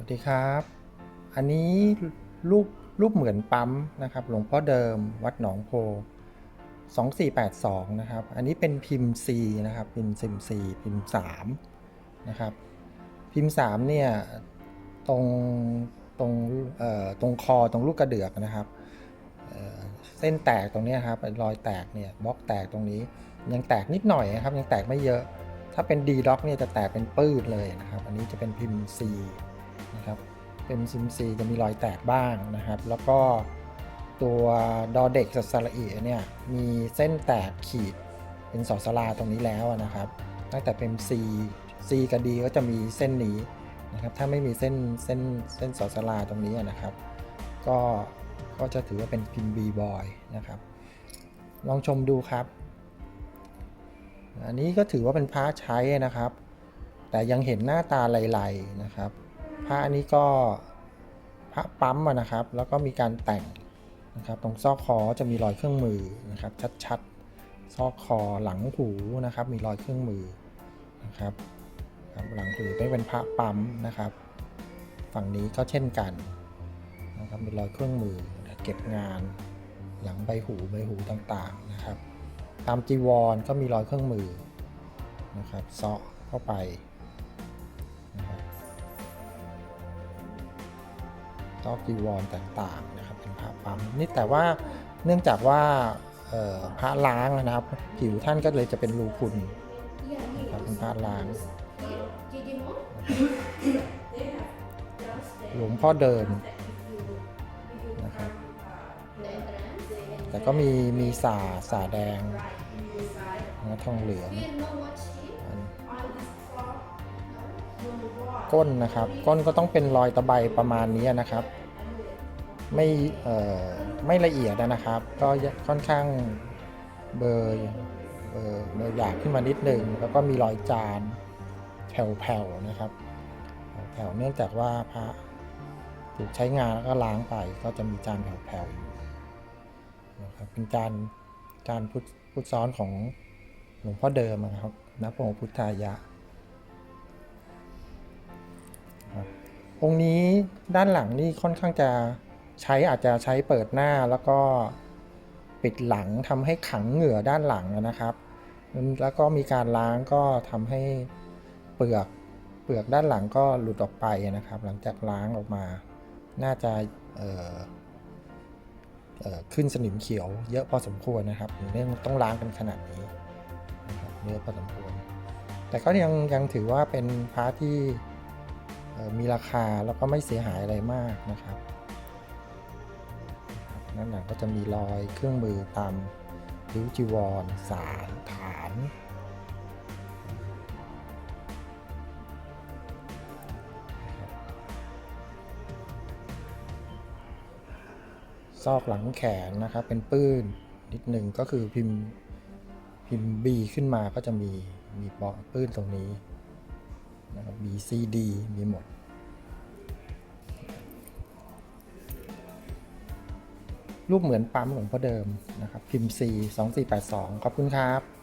วัสดีครับ อันนี้รูปรูปเหมือนปั๊มนะครับ หลวงพ่อเดิมวัดหนองโพ 2482 นะครับ อันนี้เป็นพิมพ์ C นะครับ พิมพ์ซิม C พิมพ์ 3 นะครับ พิมพ์ 3 เนี่ย ตรงตรงเอ่อตรงคอตรงลูกกระเดือกนะครับเเส้นแตกตรงนี้ครับรอยแตกเนี่ยบล็อกแตกตรงนี้ ยังแตกนิดหน่อยนะครับ ยังแตกไม่เยอะ ถ้าเป็น D ด็อกเนี่ยจะแตกเป็นปื้ดเลยนะครับ อันนี้จะเป็นพิมพ์ C นะครับเป็นซิม C จะมีรอยแตกบ้างนะครับ แล้วก็ตัวดอเด็กสัสระอีเนี่ยมีเส้นแตกขีดเป็นสอสลาตรงนี้แล้วนะครับตั้งแต่เป็น C C กับ D ก็จะมีเส้นนี้นะครับถ้าไม่มีเส้นเส้นเส้นสอสลาตรงนี้นะครับ ก็ก็จะถือว่าเป็นพิมพ์ B boy นะครับ ลองชมดูครับ อันนี้ก็ถือว่าเป็นพระใช้นะครับ แต่ยังเห็นหน้าตาไหลๆนะครับ พระอันนี้ก็พระปั๊มนะครับ แล้วก็มีการแต่งนะครับ ตรงซอกคอจะมีรอยเครื่องมือนะครับ ชัดๆ ซอกคอหลังหูนะครับ มีรอยเครื่องมือนะครับหลังหูไม่เป็นพระปั๊มนะครับ ฝั่งนี้ก็เช่นกันนะครับมีรอยเครื่องมือเก็บงานหลังใบหูใบหูต่างๆนะครับ ตามจีวรก็มีรอยเครื่องมือนะครับเซาะเข้าไป ซอกจีวรต่างๆนะครับเป็นพระปั๊มนี่แต่ว่าเนื่องจากว่าพระล้างนะครับ ผิวท่านก็เลยจะเป็นรูพุนนะครับเป็นพระล้างหลวงพ่อเดิมนะครับแต่ก็มีมีสาสาแดงทองเหลืองก้นนะครับ ก้นก็ต้องเป็นรอยตะไบประมาณนี้นะครับ ไม่ไม่ละเอียดนะครับ ก็ค่อนข้างเบอร์เบอร์เบอร์หยาบขึ้นมานิดหนึ่งแล้วก็มีรอยจานแผ่วๆนะครับแผ่วเนื่องจากว่าพระถูกใช้งานแล้วก็ล้างไปก็จะมีจานแผ่วๆอยู่นะครับเป็นการการพุทธพุทธซ้อนของหลวงพ่อเดิมนะครับนับองค์พุทธายะองค์นี้ด้านหลังนี่ค่อนข้างจะ ใช้อาจจะใช้เปิดหน้าแล้วก็ปิดหลังทำให้ขังเหงื่อด้านหลังนะครับ แล้วก็มีการล้างก็ทำให้เปลือกเปลือกด้านหลังก็หลุดออกไปนะครับ หลังจากล้างออกมา น่าจะขึ้นสนิมเขียวเยอะพอสมควรนะครับถึงได้ต้องล้างกันขนาดนี้นะครับเยอะพอสมควร แต่ก็ยังยังถือว่าเป็นพาร์ทที่มีราคาแล้วก็ไม่เสียหายอะไรมากนะครับ ด้านหลังก็จะมีรอยเครื่องมือตามริ้วจีวร สารฐาน ซอกหลังแขนนะครับ เป็นปื้นนิดหนึ่งก็คือพิมพ์พิมพ์ B ขึ้นมาก็จะมีมีปอปื้นตรงนี้นะครับ B C D มีหมด รูปเหมือนปั๊มหลวงพ่อเดิมนะครับพิมพ์ C 2482 ขอบคุณครับ